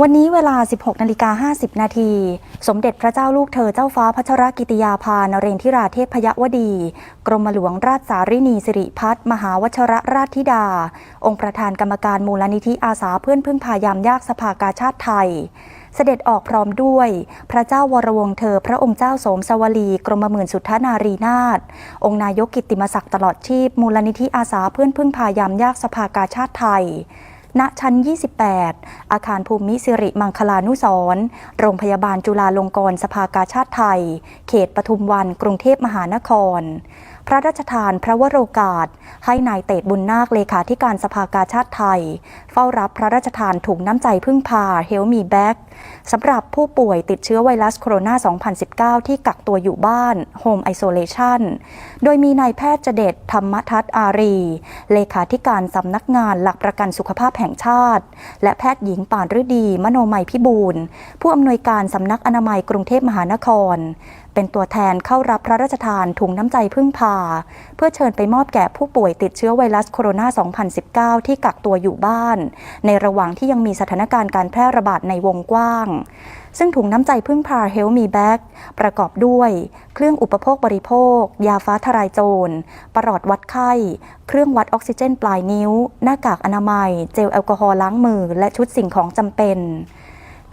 วันนี้เวลา 16 นาฬิกา 50 นาที สมเด็จพระเจ้าลูกเธอเจ้าฟ้าพัชรกิติยาภานเรนทิราเทพยวดี กรมหลวงราชสารินีสิริพัฒน์มหาวชรราชธิดา องค์ประธานกรรมการมูลนิธิอาสาเพื่อนพึ่งพายามยากสภากาชาติไทย เสด็จออกพร้อมด้วย พระเจ้าวรวงเธอ พระองค์เจ้าโสมสวลี กรมหมื่นสุทธนารีนาถองค์นายกกิตติมศักดิ์ตลอดชีพ มูลนิธิอาสาเพื่อนพึ่งพายามยากสภากาชาติไทย ณชั้น 28 อาคารภูมิสิริมังคลานุสรโรงพยาบาลจุฬาลงกรณ์สภากาชาติไทย เขตปทุมวันกรุงเทพมหานครพระราชทานพระวโรกาส ให้นายเตดบุญนาคเลขาธิการสภากาชาติไทย เฝ้ารับพระราชทานถุงน้ำใจพึ่งพาเฮลมีแบ็กสำหรับผู้ป่วยติดเชื้อไวรัสโคโรนา 2019 ที่กักตัวอยู่บ้าน Home Isolation โดยมีนายแพทย์เจเดชธรรมทัศน์อารี เลขาธิการสำนักงานหลักประกันสุขภาพแห่งชาติ และแพทย์หญิงปานฤดี มโนมัยพิบูลผู้อำนวยการสำนักอนามัยกรุงเทพมหานคร เป็นตัวแทนเข้ารับพระราชทานถุงน้ำใจพึ่งพา เพื่อเชิญไปมอบแก่ผู้ป่วยติดเชื้อไวรัสโคโรนา 2019 ที่กักตัวอยู่บ้าน ในระหว่างที่ยังมีสถานการณ์การแพร่ระบาดในวงกว้าง ซึ่งถุงน้ำใจพึ่งพาเฮลมีแบ็กประกอบด้วย เครื่องอุปโภคบริโภค ยาฟ้าทลายโจรปลอดวัดไข้ เครื่องวัดออกซิเจนปลายนิ้ว หน้ากากอนามัย เจลแอลกอฮอล์ล้างมือ และชุดสิ่งของจำเป็น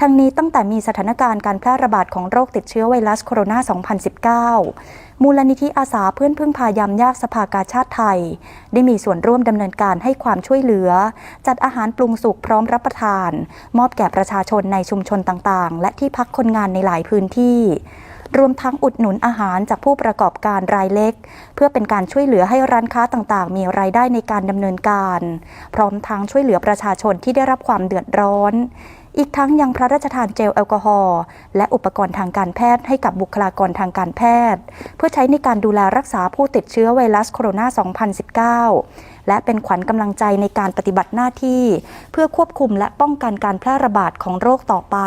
ทั้งนี้ตั้งแต่มีสถานการณ์การแพร่ระบาดของโรคติดเชื้อไวรัสโคโรนา 2019 มูลนิธิอาสาเพื่อนพึ่งพายามยากสภากาชาติไทย ได้มีส่วนร่วมดำเนินการให้ความช่วยเหลือ จัดอาหารปรุงสุกพร้อมรับประทาน มอบแก่ประชาชนในชุมชนต่างๆ และที่พักคนงานในหลายพื้นที่รวมทั้งอุดหนุนอาหารจากผู้ประกอบการรายเล็ก เพื่อเป็นการช่วยเหลือให้ร้านค้าต่างๆ มีรายได้ในการดำเนินการ พร้อมทั้งช่วยเหลือประชาชนที่ได้รับความเดือดร้อน อีกทั้งยังพระราชทานเจลแอลกอฮอล์และอุปกรณ์ทางการแพทย์ให้กับบุคลากรทางการแพทย์ เพื่อใช้ในการดูแลรักษาผู้ติดเชื้อไวรัสโคโรนา 2019 และเป็นขวัญกำลังใจในการปฏิบัติหน้าที่ เพื่อควบคุมและป้องกันการแพร่ระบาดของโรคต่อไป